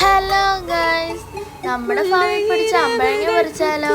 Hello guys നമ്മുടെ ഫാമിൽ പിടിച്ച അമ്പഴങ്ങ പറിച്ചാലോ?